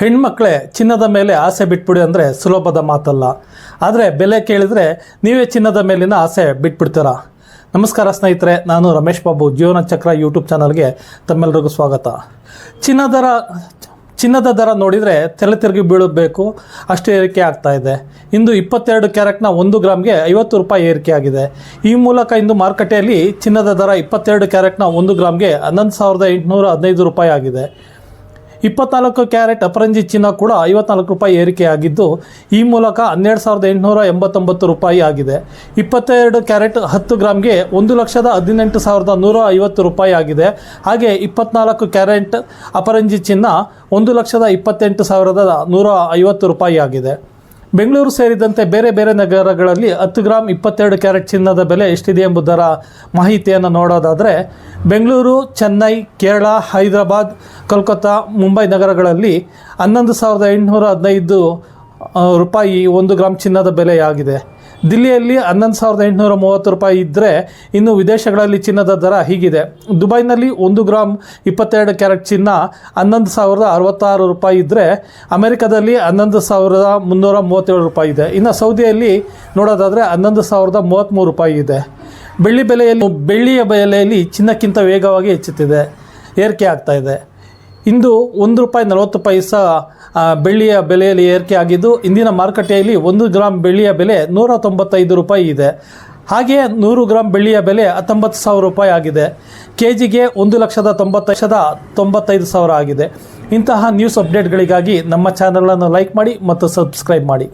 ಹೆಣ್ಮಕ್ಳೇ, ಚಿನ್ನದ ಮೇಲೆ ಆಸೆ ಬಿಟ್ಬಿಡಿ ಅಂದರೆ ಸುಲಭದ ಮಾತಲ್ಲ. ಆದರೆ ಬೆಲೆ ಕೇಳಿದರೆ ನೀವೇ ಚಿನ್ನದ ಮೇಲಿನ ಆಸೆ ಬಿಟ್ಬಿಡ್ತೀರಾ? ನಮಸ್ಕಾರ ಸ್ನೇಹಿತರೆ, ನಾನು ರಮೇಶ್ ಬಾಬು, ಜೀವನ ಚಕ್ರ ಯೂಟ್ಯೂಬ್ ಚಾನಲ್ಗೆ ತಮ್ಮೆಲ್ಲರಿಗೂ ಸ್ವಾಗತ. ಚಿನ್ನದ ದರ ಚಿನ್ನದ ದರ ನೋಡಿದರೆ ತಲೆ ತಿರುಗಿ ಬೀಳಬೇಕು, ಅಷ್ಟು ಏರಿಕೆ ಆಗ್ತಾ ಇದೆ. ಇಂದು ಇಪ್ಪತ್ತೆರಡು ಕ್ಯಾರೆಟ್ನ ಒಂದು ಗ್ರಾಮ್ಗೆ ಐವತ್ತು ರೂಪಾಯಿ ಏರಿಕೆ ಆಗಿದೆ. ಈ ಮೂಲಕ ಇಂದು ಮಾರುಕಟ್ಟೆಯಲ್ಲಿ ಚಿನ್ನದ ದರ ಇಪ್ಪತ್ತೆರಡು ಕ್ಯಾರೆಟ್ನ ಒಂದು ಗ್ರಾಮ್ಗೆ ಹನ್ನೊಂದು ಸಾವಿರದ ಎಂಟುನೂರ ಹದಿನೈದು ರೂಪಾಯಿ ಆಗಿದೆ. ಇಪ್ಪತ್ನಾಲ್ಕು ಕ್ಯಾರೆಟ್ ಅಪರಂಜಿ ಚಿನ್ನ ಕೂಡ ಐವತ್ನಾಲ್ಕು ರೂಪಾಯಿ ಏರಿಕೆಯಾಗಿದ್ದು, ಈ ಮೂಲಕ ಹನ್ನೆರಡು ಸಾವಿರದ ಎಂಟುನೂರ ಎಂಬತ್ತೊಂಬತ್ತು ರೂಪಾಯಿ ಆಗಿದೆ. ಇಪ್ಪತ್ತೆರಡು ಕ್ಯಾರೆಟ್ ಹತ್ತು ಗ್ರಾಮ್ಗೆ ಒಂದು ಲಕ್ಷದ ಹದಿನೆಂಟು ಸಾವಿರದ ನೂರ ಐವತ್ತು ರೂಪಾಯಿ ಆಗಿದೆ. ಹಾಗೆ ಇಪ್ಪತ್ನಾಲ್ಕು ಕ್ಯಾರೆಟ್ ಅಪರಂಜಿ ಚಿನ್ನ ಒಂದು ಲಕ್ಷದ ಇಪ್ಪತ್ತೆಂಟು ಸಾವಿರದ ನೂರ ಐವತ್ತು ರೂಪಾಯಿ ಆಗಿದೆ. ಬೆಂಗಳೂರು ಸೇರಿದಂತೆ ಬೇರೆ ಬೇರೆ ನಗರಗಳಲ್ಲಿ ಹತ್ತು ಗ್ರಾಮ್ ಇಪ್ಪತ್ತೆರಡು ಕ್ಯಾರೆಟ್ ಚಿನ್ನದ ಬೆಲೆ ಎಷ್ಟಿದೆ ಎಂಬುದರ ಮಾಹಿತಿಯನ್ನು ನೋಡೋದಾದರೆ, ಬೆಂಗಳೂರು, ಚೆನ್ನೈ, ಕೇರಳ, ಹೈದರಾಬಾದ್, ಕೋಲ್ಕತ್ತಾ, ಮುಂಬೈ ನಗರಗಳಲ್ಲಿ ಹನ್ನೊಂದು ಸಾವಿರದ ಎಂಟುನೂರ ಹದಿನೈದು ರೂಪಾಯಿ ಒಂದು ಗ್ರಾಮ್ ಚಿನ್ನದ ಬೆಲೆಯಾಗಿದೆ ದಿಲ್ಲಿಯಲ್ಲಿ ಹನ್ನೊಂದು ಸಾವಿರದ ಎಂಟುನೂರ ಮೂವತ್ತು ರೂಪಾಯಿ ಇದ್ದರೆ ಇನ್ನು ವಿದೇಶಗಳಲ್ಲಿ ಚಿನ್ನದ ದರ ಹೀಗಿದೆ. ದುಬೈನಲ್ಲಿ ಒಂದು ಗ್ರಾಮ್ ಇಪ್ಪತ್ತೆರಡು ಕ್ಯಾರೆಟ್ ಚಿನ್ನ ಹನ್ನೊಂದು ಸಾವಿರದ ಅರವತ್ತಾರು ರೂಪಾಯಿ ಇದ್ದರೆ ಅಮೆರಿಕದಲ್ಲಿ ಹನ್ನೊಂದು ಸಾವಿರದ ಮುನ್ನೂರ ಮೂವತ್ತೇಳು ರೂಪಾಯಿ ಇದೆ. ಇನ್ನು ಸೌದಿಯಲ್ಲಿ ನೋಡೋದಾದರೆ ಹನ್ನೊಂದು ಸಾವಿರದ ಮೂವತ್ತ್ಮೂರು ರೂಪಾಯಿ ಇದೆ. ಬೆಳ್ಳಿ ಬೆಲೆಯಲ್ಲಿ, ಬೆಳ್ಳಿಯ ಬೆಲೆಯಲ್ಲಿ ಚಿನ್ನಕ್ಕಿಂತ ವೇಗವಾಗಿ ಹೆಚ್ಚುತ್ತಿದೆ. ಏರಿಕೆ ಆಗ್ತಾ ಇದೆ. ಇಂದು ಒಂದು ರೂಪಾಯಿ ನಲವತ್ತು ಪೈಸ ಬೆಳ್ಳಿಯ ಬೆಲೆಯಲ್ಲಿ ಏರಿಕೆ ಆಗಿದ್ದು, ಇಂದಿನ ಮಾರುಕಟ್ಟೆಯಲ್ಲಿ ಒಂದು ಗ್ರಾಮ್ ಬೆಳ್ಳಿಯ ಬೆಲೆ ನೂರ ತೊಂಬತ್ತೈದು ರೂಪಾಯಿ ಇದೆ. ಹಾಗೆಯೇ ನೂರು ಗ್ರಾಮ್ ಬೆಳ್ಳಿಯ ಬೆಲೆ ಹತ್ತೊಂಬತ್ತು ಸಾವಿರ ರೂಪಾಯಿ ಆಗಿದೆ. ಕೆ ಜಿಗೆ ಒಂದು ಲಕ್ಷದ ತೊಂಬತ್ತು ಲಕ್ಷದ ತೊಂಬತ್ತೈದು ಸಾವಿರ ಆಗಿದೆ. ಇಂತಹ ನ್ಯೂಸ್ ಅಪ್ಡೇಟ್ಗಳಿಗಾಗಿ ನಮ್ಮ ಚಾನಲನ್ನು ಲೈಕ್ ಮಾಡಿ ಮತ್ತು ಸಬ್ಸ್ಕ್ರೈಬ್ ಮಾಡಿ.